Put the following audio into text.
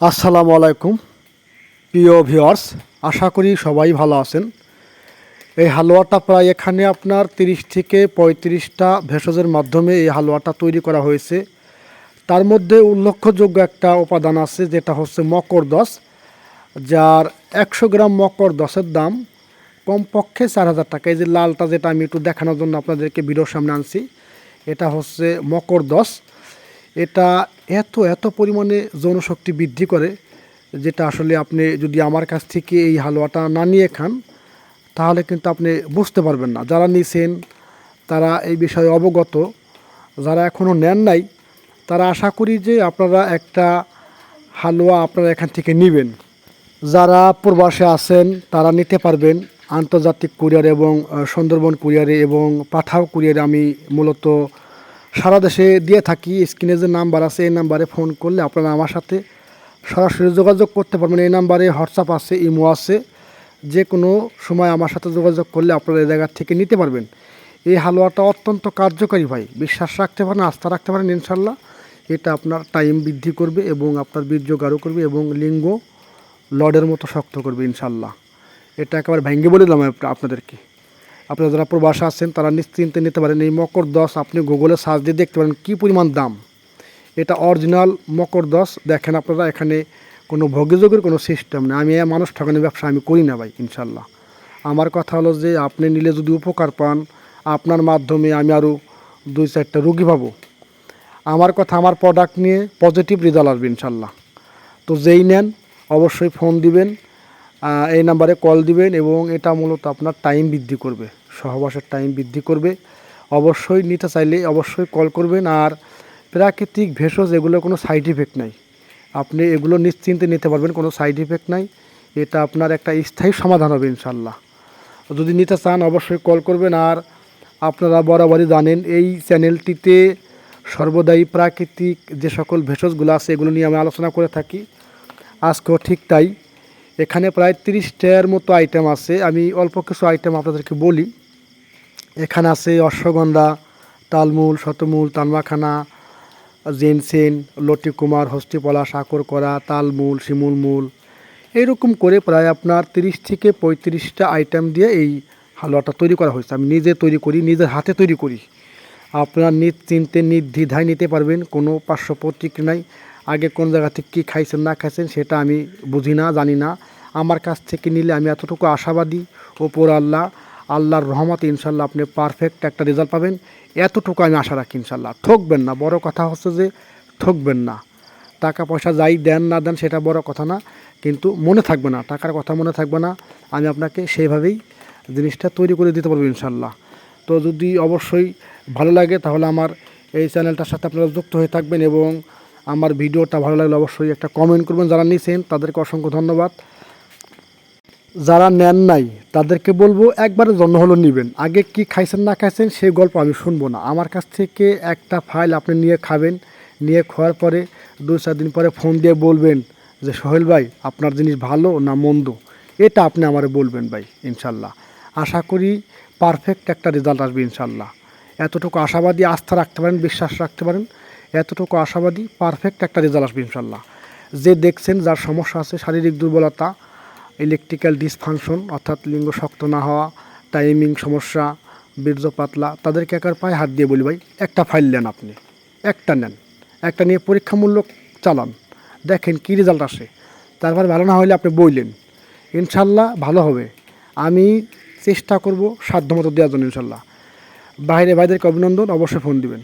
আসসালামু আলাইকুম। প্রিয় ভিওয়ার্স আশা করি সবাই ভালো আছেন। এই হালুয়াটা প্রায় এখানে আপনার তিরিশ থেকে পঁয়ত্রিশটা ভেষজের মাধ্যমে এই হালুয়াটা তৈরি করা হয়েছে। তার মধ্যে উল্লেখযোগ্য একটা উপাদান আছে, যেটা হচ্ছে মকর দশ, যার একশো গ্রাম মকর দশের দাম কমপক্ষে চার হাজার টাকা। এই যে লালটা যেটা আমি একটু দেখানোর জন্য আপনাদেরকে ভিডিওর সামনে আনছি, এটা হচ্ছে মকর দশ। এটা এত এত পরিমাণে যৌনশক্তি বৃদ্ধি করে যেটা আসলে আপনি যদি আমার কাছ থেকে এই হালুয়াটা না নিয়ে খান, তাহলে কিন্তু আপনি বুঝতে পারবেন না। যারা নিছেন, তারা এই বিষয়ে অবগত, যারা এখনও নেন নাই, তারা আশা করি যে আপনারা একটা হালুয়া আপনারা এখান থেকে নেবেন। যারা প্রবাসে আছেন, তারা নিতে পারবেন। আন্তর্জাতিক কুরিয়ার এবং সুন্দরবন কুরিয়ারে এবং পাঠাও কুরিয়ারে আমি মূলত সারা দেশে দিয়ে থাকি, স্ক্রিনে যে নাম্বার আছে, এই নাম্বারে ফোন করলে আপনারা আমার সাথে সরাসরি যোগাযোগ করতে পারবেন। এই নাম্বারে হোয়াটসঅ্যাপ আছে ইমো আছে। যে কোনো সময় আমার সাথে যোগাযোগ করলে আপনারা এই জায়গা থেকে নিতে পারবেন। এই হালুয়াটা অত্যন্ত কার্যকারী ভাই। বিশ্বাস রাখতে পারেন, আস্থা রাখতে পারেন ইনশাল্লাহ এটা আপনার টাইম বৃদ্ধি করবে এবং আপনার বীর্য গাঢ় করবে এবং লিঙ্গ লডের মতো শক্ত করবে ইনশাল্লাহ এটা একেবারে ভেঙ্গে বলে দিলাম আপনাদেরকে। আপনারা যারা প্রবাসে আছেন, তারা নিশ্চিন্তে নিতে পারেন এই মকর দশ। আপনি গুগলে সার্চ দিয়ে দেখতে পারেন কী পরিমাণ দাম। এটা অরিজিনাল মকর দশ। দেখেন আপনারা, এখানে কোনো ভোগযোগের কোনো সিস্টেম নেই। আমি মানুষ ঠকানোর ব্যবসা আমি করি না ভাই, ইনশাল্লাহ। আমার কথা হলো যে, আপনি নিলে যদি উপকার পান, আপনার মাধ্যমে আমি আরও দুই, চারটা রুগী পাবো। আমার কথা, আমার প্রোডাক্ট নিয়ে পজিটিভ রেজাল্ট আসবে, ইনশাল্লাহ। তো যেই নেন, অবশ্যই ফোন দিবেন। এই নাম্বারে কল দিবেন এবং এটা মূলত আপনার টাইম বৃদ্ধি করবে। সহবাসের টাইম বৃদ্ধি করবে। অবশ্যই নিতে চাইলে অবশ্যই কল করবেন আর প্রাকৃতিক ভেষজ এগুলো কোনো সাইড ইফেক্ট নাই। আপনি এগুলো নিশ্চিন্তে নিতে পারবেন, কোনো সাইড ইফেক্ট নাই। এটা আপনার একটা স্থায়ী সমাধান হবে ইনশাল্লাহ যদি নিতে চান অবশ্যই কল করবেন আর আপনারা বরাবরই জানেন এই চ্যানেলটিতে সর্বদাই প্রাকৃতিক যে সকল ভেষজগুলো আছে এগুলো নিয়ে আমি আলোচনা করে থাকি। আজকেও ঠিক তাই। এখানে প্রায় তিরিশটার মতো আইটেম আছে। আমি অল্প কিছু আইটেম আপনাদেরকে বলি। এখানে আছে অশ্বগন্ধা, তালমূল, শতমূল তানমাখানা জেনসেন লটিকুমার হস্তিপলা সাকর করা তালমূল শিমুল মূল এইরকম করে প্রায় আপনার তিরিশ থেকে পঁয়ত্রিশটা আইটেম দিয়ে এই হালুয়াটা তৈরি করা হয়েছে। আমি নিজে তৈরি করি, নিজের হাতে তৈরি করি। আপনার নিজ চিনতে নির্দ্বিধায় নিতে পারবেন, কোনো পার্শ্ব প্রতিক্রিয়া নাই। আগে কোন জায়গা থেকে কী খাইছেন, না খাইছেন সেটা আমি বুঝি না, জানি না। আমার কাছ থেকে নিলে আমি এতটুকু আশাবাদী, ওপর আল্লাহ, আল্লাহর রহমতে ইনশাল্লাহ আপনি পারফেক্ট একটা রেজাল্ট পাবেন। এতটুকু আমি আশা রাখি ইনশাল্লাহ। ঠকবেন না। বড় কথা হচ্ছে যে, ঠকবেন না। টাকা পয়সা যাই দেন, না দেন সেটা বড় কথা না। কিন্তু মনে থাকবে না। টাকার কথা মনে থাকবে না। আমি আপনাকে সেইভাবেই জিনিসটা তৈরি করে দিতে পারব ইনশাল্লাহ। তো যদি অবশ্যই ভালো লাগে, তাহলে আমার এই চ্যানেলটার সাথে আপনারা যুক্ত হয়ে থাকবেন এবং আমার ভিডিওটা ভালো লাগলে অবশ্যই একটা কমেন্ট করবেন। যারা নিছেন, তাদেরকে অসংখ্য ধন্যবাদ। যারা নেন নাই, তাদেরকে বলব একবারে জন্য হলো নেবেন। আগে কি খাইছেন, না খাইছেন সেই গল্প আমি শুনব না। আমার কাছ থেকে একটা ফাইল আপনি নিয়ে খাবেন। নিয়ে খাওয়ার পরে দু চার দিন পরে ফোন দিয়ে বলবেন যে, সোহেল ভাই, আপনার জিনিস ভালো না মন্দ? এটা আপনি আমার বলবেন ভাই, ইনশাল্লাহ। আশা করি পারফেক্ট একটা রেজাল্ট আসবে, ইনশাল্লাহ। এতটুকু আশাবাদী, আস্থা রাখতে পারেন, বিশ্বাস রাখতে পারেন। এতটুকু আশাবাদী পারফেক্ট একটা রেজাল্ট আসবে ইনশাল্লাহ যে দেখছেন যার সমস্যা আছে, শারীরিক দুর্বলতা ইলেকট্রিক্যাল ডিসফাংশন অর্থাৎ লিঙ্গ শক্ত না হওয়া টাইমিং সমস্যা, বীর্য পাতলা, তাদেরকে একার পায়ে হাত দিয়ে বলি ভাই, একটা ফাইল নেন আপনি, একটা নেন। একটা নিয়ে পরীক্ষামূলক চালান। দেখেন কী রেজাল্ট আসে। তারপর ভালো না হলে আপনি বইলেন ইনশাল্লাহ ভালো হবে। আমি চেষ্টা করব সাধ্যমতো দেওয়ার জন্য ইনশাল্লাহ বাইরে ভাইদেরকে অভিনন্দন, অবশ্যই ফোন দিবেন।